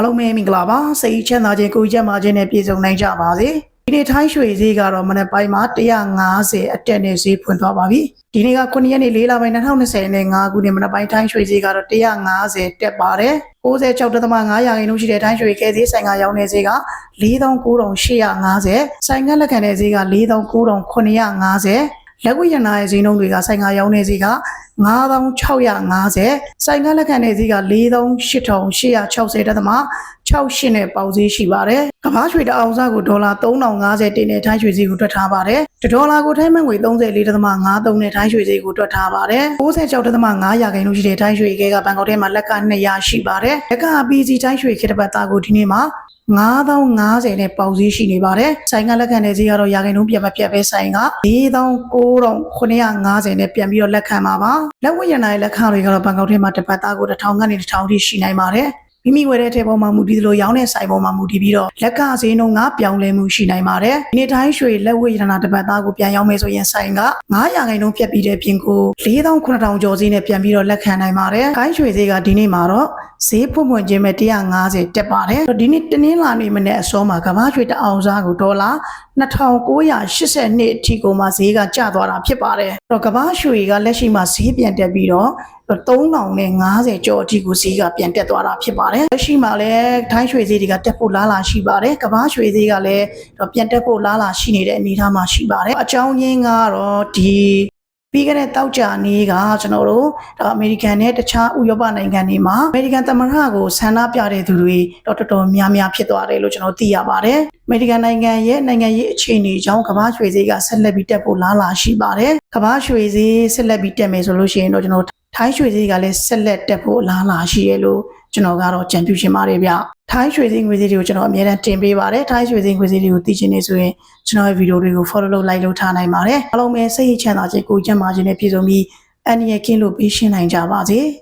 အားလုံးပဲမင်္ဂလာပါစိတ်ချမ်းသာခြင်းကိုယ်ကျန်းမာခြင်းနဲ့ပြည့်စုံနိုင်ကြပါစေဒီနေ့ထိုင်းရွှေဈေးကတော့မနက်ပိုင်းမှာ150အတက်နဲ့ဈေးဖွင့်သွားပါပြီဒီနေ့က9ရက်နေ့4လပိုင်း2020နဲ့5ခုနှစ်မနက်ပိုင်းထိုင်းရွှေဈေးကတော့150တက်ပါတယ်96.5ရာခိုင်နှုန်းရှိတဲ့ထိုင်းရွှေကဲဈေးဆိုင်ကရောင်းနေဈေးက49,850ဆိုင်ကလက်ခံတဲ့ဈေးက49,950လက်ဝိရနာရဲ့ဈေးနှုန်းတွေကဆိုင်ကရောင်းနေဈေးက 9650ဆိုင်ကလက်ခံတဲ့ဈေးက48,860တက်သမ68နဲ့ပေါက်ဈေးရှိပါတယ်။ကမ္ဘာရွှေတအောင်စားကိုဒေါ်လာ3050တင်နဲ့ထိုင်းရွှေဈေးကိုတွက်ထားပါတယ်။တဒေါ်လာကိုထိုင်းမန်ငွေ34.53နဲ့ထိုင်းရွှေဈေးကိုတွက်ထားပါတယ်။96.5ရာခိုင်နှုန်းရှိတဲ့ထိုင်းရွှေကဲကဘန်ကောက်ထဲမှာလက်က200ရှိပါတယ်။လက်က PG ထိုင်းရွှေခေတ္တပတ်သားကိုဒီနေ့မှာ 9050နဲ့ပေါက်ဈေးရှိနေပါတယ်။ဆိုင်ကလက်ခံတဲ့ဈေးကတော့ရာခိုင်နှုန်းပြန်မပြတ်ပဲဆိုင်က4950နဲ့ပြန်ပြီးတော့လက်ခံပါပါ။လက်ဝတ်ရနာရဲ့လက်ခံတွေကတော့ဘန်ကောက်ထဲမှာတစ်ပတ်သားကို1000ကနေ1000ထိရှိနိုင်ပါတယ်။ မိမိဝယ်တဲ့ထဲပေါ်မှာမူတည်သလိုရောင်းတဲ့ဆိုင်ပေါ်မှာမူတည်ပြီးတော့လက်ကဈေးနှုန်းကပြောင်းလဲမှုရှိနိုင်ပါတယ်။ဒီနေ့တိုင်းရွှေလက်ဝတ်ရတနာတစ်ပတ်သားကိုပြန်ရောင်းမယ်ဆိုရင်ဆိုင်က900ခိုင်နှုန်းဖြတ်ပြီးတဲ့ပြင်ကို4900ကျော်ဈေးနဲ့ပြန်ပြီးတော့လက်ခံနိုင်ပါတယ်။ကိုင်းရွှေဈေးကဒီနေ့မှာတော့ဈေးဖွင့်ဖွင့်ချင်းပဲ150တက်ပါတယ်။ဒီနေ့တနင်္လာနေ့မနေ့အစောမှာကမ္ဘာရွှေတအောင်စားကိုဒေါ်လာ2982အထိကိုမှဈေးကကျသွားတာဖြစ်ပါတယ်။အဲ့ တော့ကမ္ဘာရွှေကလက်ရှိမှာဈေးပြန်တက်ပြီးတော့3050ကျော်အထိကိုဈေးကပြန်တက်သွားတာဖြစ်ပါတယ်။လက်ရှိမှာလည်းထိုင်းရွှေဈေးတွေကတက်ဖို့လားလာရှိပါတယ်။ကမ္ဘာရွှေဈေးကလည်းပြန်တက်ဖို့လားလာရှိနေတဲ့အနေအထားမှာရှိပါတယ်။အကြောင်းရင်းကတော့ဒီ ပြီးခဲ့တဲ့တောက်ကြနေ့ကကျွန်တော်တို့ဒါအမေရိကန်နဲ့တခြားဥရောပနိုင်ငံတွေမှာအမေရိကန်သမ္မတကိုဆန္ဒပြတဲ့သူတွေတော့တော်တော်များများဖြစ်သွားတယ်လို့ကျွန်တော်သိရပါတယ်။အမေရိကန်နိုင်ငံရဲ့နိုင်ငံရေးအခြေအနေကြောင့်ကမ္ဘာရွှေဈေးကဆက်လက်ပြီးတက်ဖို့လားလာရှိပါတယ်။ကမ္ဘာရွှေဈေးဆက်လက်ပြီးတက်မယ်ဆိုလို့ရှိရင်တော့ကျွန်တော် ထိုင်းရွှေဈေးကလည်းဆက်လက်တက်ဖို့လားလာရှိရလို့ကျွန်တော်ကတော့ကြံပြုချင်ပါတယ်ဗျ။ထိုင်းရွှေဈေးငွေဈေးတွေကိုကျွန်တော်အများအားတင်ပေးပါတယ်။ထိုင်းရွှေဈေးငွေဈေးတွေကိုသိချင်နေဆိုရင်ကျွန်တော်ရဲ့ဗီဒီယိုတွေကို follow လုပ် like လုပ်ထားနိုင်ပါတယ်။အားလုံးပဲစိတ်ချမ်းသာခြင်းကိုယ်ကျန်းမာခြင်းနဲ့ပြည့်စုံပြီးအန္တရာယ်ကင်းလို့ပြီးရှင်းနိုင်ကြပါစေ။